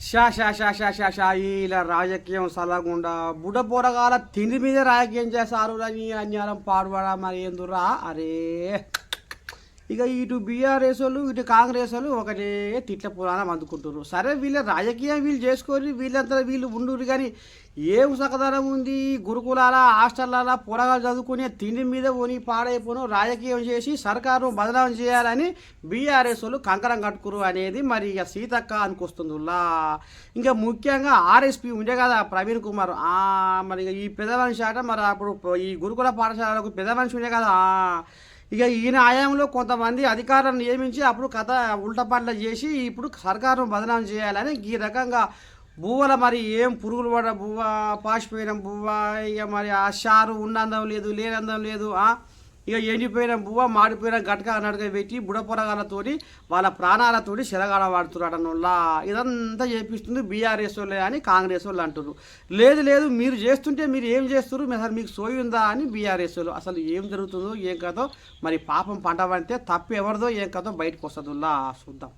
షా షా షా షా షా షా ఇలా రాజకీయం సలగుండా. బుడ పొరగాల తిండి మీద రాజకీయం చేస్తారు అని అన్యారం పాడుబడా మరి ఏందురా అరే. ఇక ఇటు బీఆర్ఎస్ వాళ్ళు ఇటు కాంగ్రెస్ వాళ్ళు ఒకటే తిట్ల పురాణం అందుకుంటున్నారు. సరే వీళ్ళ రాజకీయం వీళ్ళు చేసుకొని వీళ్ళంతా వీళ్ళు ఉండరు కానీ ఏం సకదనం ఉంది? గురుకులాల హాస్టళ్ళ పొరగాలు చదువుకునే తిండి మీద పోని పాడైపోను రాజకీయం చేసి సర్కారు బదనాం చేయాలని బీఆర్ఎస్ వాళ్ళు కంకరం కట్టుకురు అనేది మరి ఇక సీతక్క అనుకొస్తుందిలా ఇంకా ముఖ్యంగా ఆర్ఎస్పీ ఉండే కదా ప్రవీణ్ కుమార్. మరి ఇక ఈ పెద్ద మనిషి ఆట మరి అప్పుడు ఈ గురుకుల పాఠశాలకు పెద్ద మనిషి ఉండే కదా. ఇక ఈయన ఆయంలో కొంతమంది అధికారులను నియమించి అప్పుడు కథ ఉల్టపాట్ల చేసి ఇప్పుడు సర్కారును బదనాం చేయాలని ఈ రకంగా బువ్వల మరి ఏం పురుగులు పడ బువ్వ పాసిపోయిన బువ్వ ఇక మరి ఆ షారు ఉన్నందం లేదు లేనందం లేదు ఆ? ఇక ఎండిపోయిన బువ్వ మాడిపోయిన గట్క నడక పెట్టి బుడపొరగాలతోటి వాళ్ళ ప్రాణాలతోటి శరగాడ వాడుతున్నాడనుల్లా ఇదంతా చేపిస్తుంది బీఆర్ఎస్ వాళ్ళే అని కాంగ్రెస్ వాళ్ళు అంటారు లేదు లేదు మీరు చేస్తుంటే మీరు ఏం చేస్తారు అసలు మీకు సోయి ఉందా అని బీఆర్ఎస్ వాళ్ళు అసలు ఏం జరుగుతుందో ఏం కథో మరి పాపం పంట పడితే తప్పు ఎవరిదో ఏం కథో బయటకు వస్తుందిలా చూద్దాం.